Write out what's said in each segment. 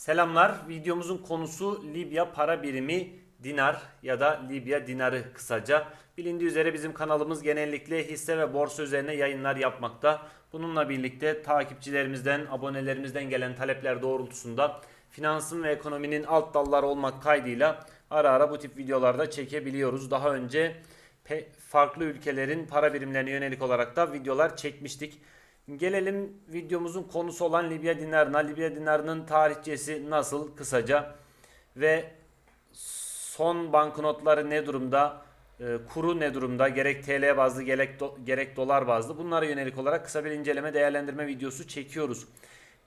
Selamlar. Videomuzun konusu Libya para birimi dinar ya da Libya dinarı kısaca. Bilindiği üzere bizim kanalımız genellikle hisse ve borsa üzerine yayınlar yapmakta. Bununla birlikte takipçilerimizden, abonelerimizden gelen talepler doğrultusunda finansın ve ekonominin alt dalları olmak kaydıyla ara ara bu tip videolarda çekebiliyoruz. Daha önce farklı ülkelerin para birimlerine yönelik olarak da videolar çekmiştik. Gelelim videomuzun konusu olan Libya dinarına. Libya dinarının tarihçesi nasıl kısaca ve son banknotları ne durumda, e, kuru ne durumda, gerek TL bazlı gerek, do- gerek dolar bazlı bunlara yönelik olarak kısa bir inceleme değerlendirme videosu çekiyoruz.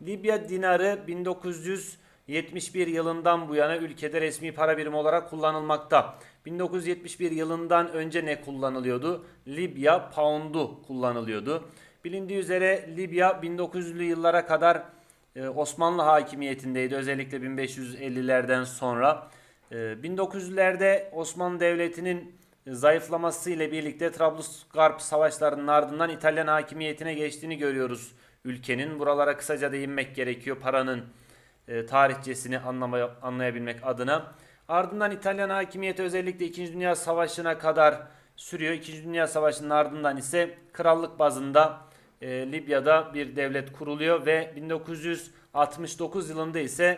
Libya dinarı 1971 yılından bu yana ülkede resmi para birimi olarak kullanılmakta. 1971 yılından önce ne kullanılıyordu? Libya pound'u kullanılıyordu. Bilindiği üzere Libya 1900'lü yıllara kadar e, Osmanlı hakimiyetindeydi. Özellikle 1550'lerden sonra. E, 1900'lerde Osmanlı Devleti'nin zayıflaması ile birlikte Trablusgarp savaşlarının ardından İtalyan hakimiyetine geçtiğini görüyoruz ülkenin. Buralara kısaca değinmek gerekiyor paranın e, tarihçesini anlamaya, anlayabilmek adına. Ardından İtalyan hakimiyeti özellikle 2. Dünya Savaşı'na kadar sürüyor. 2. Dünya Savaşı'nın ardından ise krallık bazında e, Libya'da bir devlet kuruluyor ve 1969 yılında ise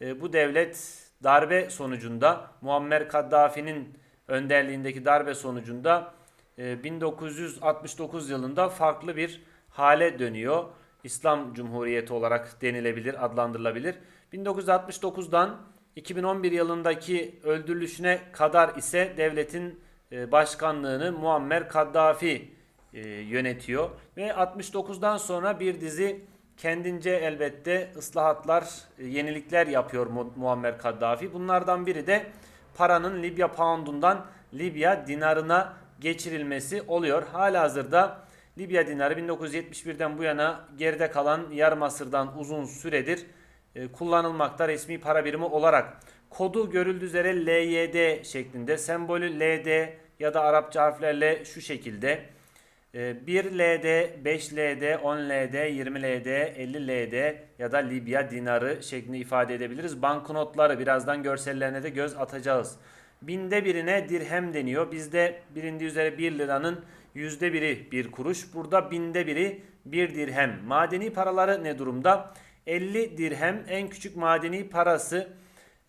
e, bu devlet darbe sonucunda Muammer Kaddafi'nin önderliğindeki darbe sonucunda e, 1969 yılında farklı bir hale dönüyor. İslam Cumhuriyeti olarak denilebilir, adlandırılabilir. 1969'dan 2011 yılındaki öldürülüşüne kadar ise devletin e, başkanlığını Muammer Kaddafi e, yönetiyor ve 69'dan sonra bir dizi kendince elbette ıslahatlar, e, yenilikler yapıyor Mu- Muammer Kaddafi. Bunlardan biri de paranın Libya poundundan Libya dinarına geçirilmesi oluyor. Halihazırda Libya dinarı 1971'den bu yana geride kalan yarım asırdan uzun süredir e, kullanılmakta resmi para birimi olarak. Kodu görüldüğü üzere LYD şeklinde, sembolü LD ya da Arapça harflerle şu şekilde. E, 1 LD, 5 LD, 10 LD, 20 LD, 50 LD ya da Libya dinarı şeklinde ifade edebiliriz. Banknotları birazdan görsellerine de göz atacağız. Binde birine dirhem deniyor. Bizde bilindiği üzere 1 liranın yüzde biri bir kuruş. Burada binde biri bir dirhem. Madeni paraları ne durumda? 50 dirhem en küçük madeni parası.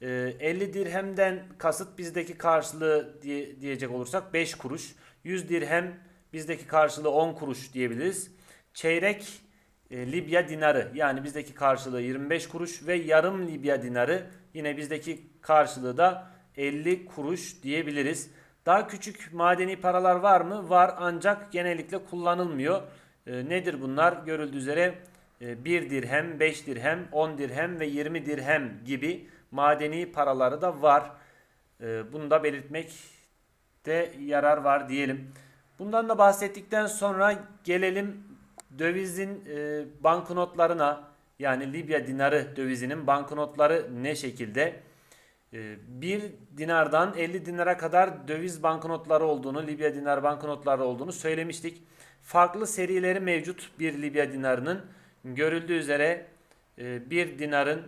Ee, 50 dirhemden kasıt bizdeki karşılığı diye, diyecek olursak 5 kuruş. 100 dirhem bizdeki karşılığı 10 kuruş diyebiliriz. Çeyrek e, Libya dinarı yani bizdeki karşılığı 25 kuruş ve yarım Libya dinarı yine bizdeki karşılığı da 50 kuruş diyebiliriz. Daha küçük madeni paralar var mı? Var ancak genellikle kullanılmıyor. E, nedir bunlar? Görüldüğü üzere e, 1 dirhem, 5 dirhem, 10 dirhem ve 20 dirhem gibi madeni paraları da var. E, bunu da belirtmekte yarar var diyelim. Bundan da bahsettikten sonra gelelim dövizin e, banknotlarına yani Libya dinarı dövizinin banknotları ne şekilde? E, 1 dinardan 50 dinara kadar döviz banknotları olduğunu, Libya dinar banknotları olduğunu söylemiştik. Farklı serileri mevcut bir Libya dinarının. Görüldüğü üzere e, bir dinarın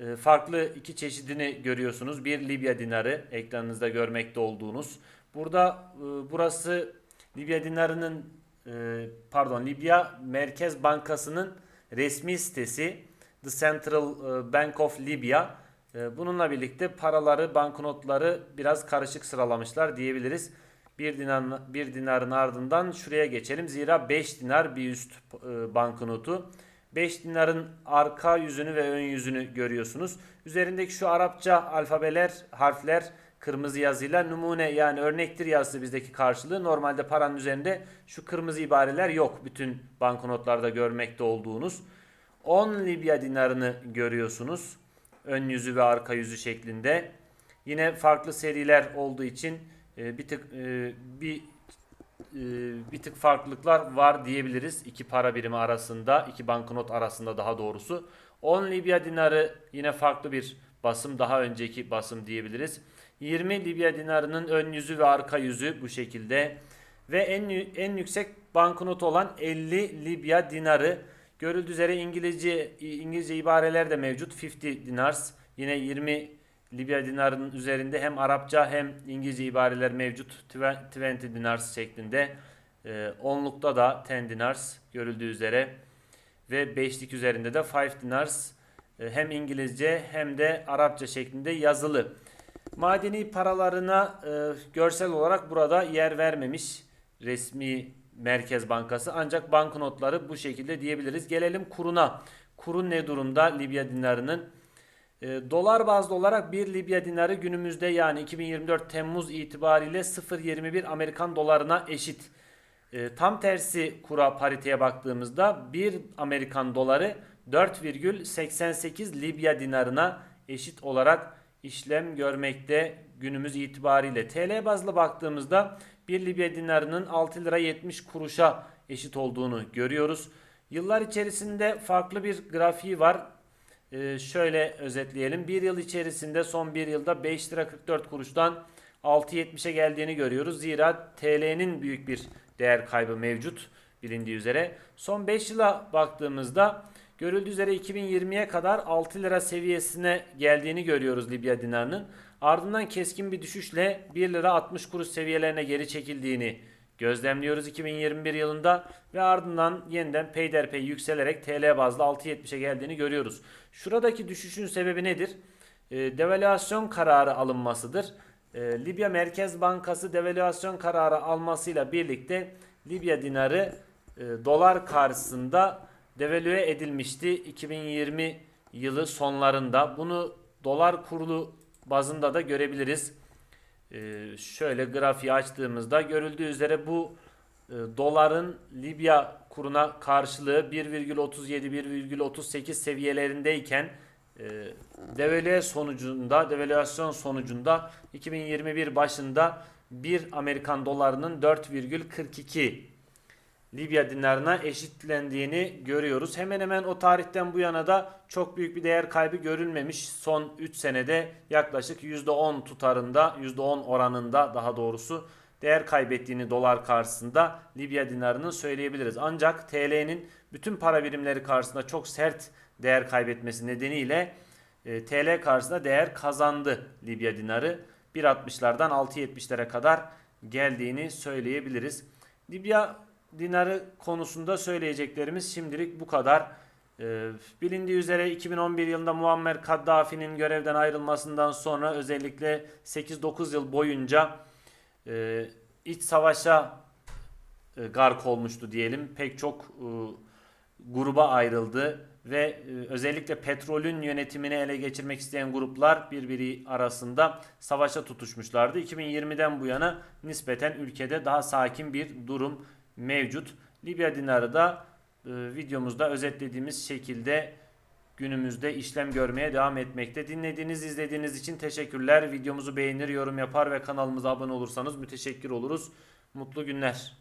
e, farklı iki çeşidini görüyorsunuz. Bir Libya dinarı ekranınızda görmekte olduğunuz. Burada e, burası Libya dinarının e, pardon Libya Merkez Bankası'nın resmi sitesi The Central e, Bank of Libya. E, Bununla birlikte paraları, banknotları biraz karışık sıralamışlar diyebiliriz. Bir dinar bir dinarın ardından şuraya geçelim. Zira 5 dinar bir üst e, banknotu. 5 dinarın arka yüzünü ve ön yüzünü görüyorsunuz. Üzerindeki şu Arapça alfabeler, harfler kırmızı yazıyla numune yani örnektir yazısı bizdeki karşılığı. Normalde paranın üzerinde şu kırmızı ibareler yok. Bütün banknotlarda görmekte olduğunuz. 10 Libya dinarını görüyorsunuz. Ön yüzü ve arka yüzü şeklinde. Yine farklı seriler olduğu için e, bir tık e, bir e, bir tık farklılıklar var diyebiliriz iki para birimi arasında, iki banknot arasında daha doğrusu. 10 Libya dinarı yine farklı bir basım, daha önceki basım diyebiliriz. 20 Libya dinarının ön yüzü ve arka yüzü bu şekilde ve en en yüksek banknot olan 50 Libya dinarı Görüldüğü üzere İngilizce İngilizce ibareler de mevcut. 50 dinars. Yine 20 Libya dinarının üzerinde hem Arapça hem İngilizce ibareler mevcut. 20 dinars şeklinde. Ee, onlukta da 10 dinars görüldüğü üzere ve beşlik üzerinde de 5 dinars e, hem İngilizce hem de Arapça şeklinde yazılı. Madeni paralarına e, görsel olarak burada yer vermemiş resmi Merkez Bankası. Ancak banknotları bu şekilde diyebiliriz. Gelelim kuruna. Kurun ne durumda Libya dinarının? E, dolar bazlı olarak 1 Libya dinarı günümüzde yani 2024 Temmuz itibariyle 0.21 Amerikan dolarına eşit. E, tam tersi kura pariteye baktığımızda 1 Amerikan doları 4,88 Libya dinarına eşit olarak işlem görmekte günümüz itibariyle. TL bazlı baktığımızda 1 Libya dinarının 6 lira 70 kuruşa eşit olduğunu görüyoruz. Yıllar içerisinde farklı bir grafiği var. Ee, şöyle özetleyelim. Bir yıl içerisinde son bir yılda 5 lira 44 kuruştan 6.70'e geldiğini görüyoruz. Zira TL'nin büyük bir değer kaybı mevcut bilindiği üzere. Son 5 yıla baktığımızda görüldüğü üzere 2020'ye kadar 6 lira seviyesine geldiğini görüyoruz Libya dinarının. Ardından keskin bir düşüşle 1 lira 60 kuruş seviyelerine geri çekildiğini gözlemliyoruz 2021 yılında ve ardından yeniden peyderpey yükselerek TL bazlı 6.70'e geldiğini görüyoruz. Şuradaki düşüşün sebebi nedir? E, devalüasyon kararı alınmasıdır. E, Libya Merkez Bankası devalüasyon kararı almasıyla birlikte Libya dinarı e, dolar karşısında devalüe edilmişti 2020 yılı sonlarında. Bunu dolar kurulu bazında da görebiliriz. Ee, şöyle grafiği açtığımızda görüldüğü üzere bu e, doların Libya kuruna karşılığı 1,37-1,38 seviyelerindeyken e, devalüe sonucunda, devalüasyon sonucunda 2021 başında 1 Amerikan dolarının 4,42 Libya dinarına eşitlendiğini görüyoruz. Hemen hemen o tarihten bu yana da çok büyük bir değer kaybı görülmemiş. Son 3 senede yaklaşık %10 tutarında, %10 oranında daha doğrusu değer kaybettiğini dolar karşısında Libya dinarının söyleyebiliriz. Ancak TL'nin bütün para birimleri karşısında çok sert değer kaybetmesi nedeniyle e, TL karşısında değer kazandı Libya dinarı. 1.60'lardan 6.70'lere kadar geldiğini söyleyebiliriz. Libya dinarı konusunda söyleyeceklerimiz şimdilik bu kadar. Ee, bilindiği üzere 2011 yılında Muammer Kaddafi'nin görevden ayrılmasından sonra özellikle 8-9 yıl boyunca e, iç savaşa e, gark olmuştu diyelim. Pek çok e, gruba ayrıldı ve özellikle petrolün yönetimini ele geçirmek isteyen gruplar birbiri arasında savaşa tutuşmuşlardı. 2020'den bu yana nispeten ülkede daha sakin bir durum mevcut. Libya dinarı da e, videomuzda özetlediğimiz şekilde günümüzde işlem görmeye devam etmekte. Dinlediğiniz, izlediğiniz için teşekkürler. Videomuzu beğenir, yorum yapar ve kanalımıza abone olursanız müteşekkir oluruz. Mutlu günler.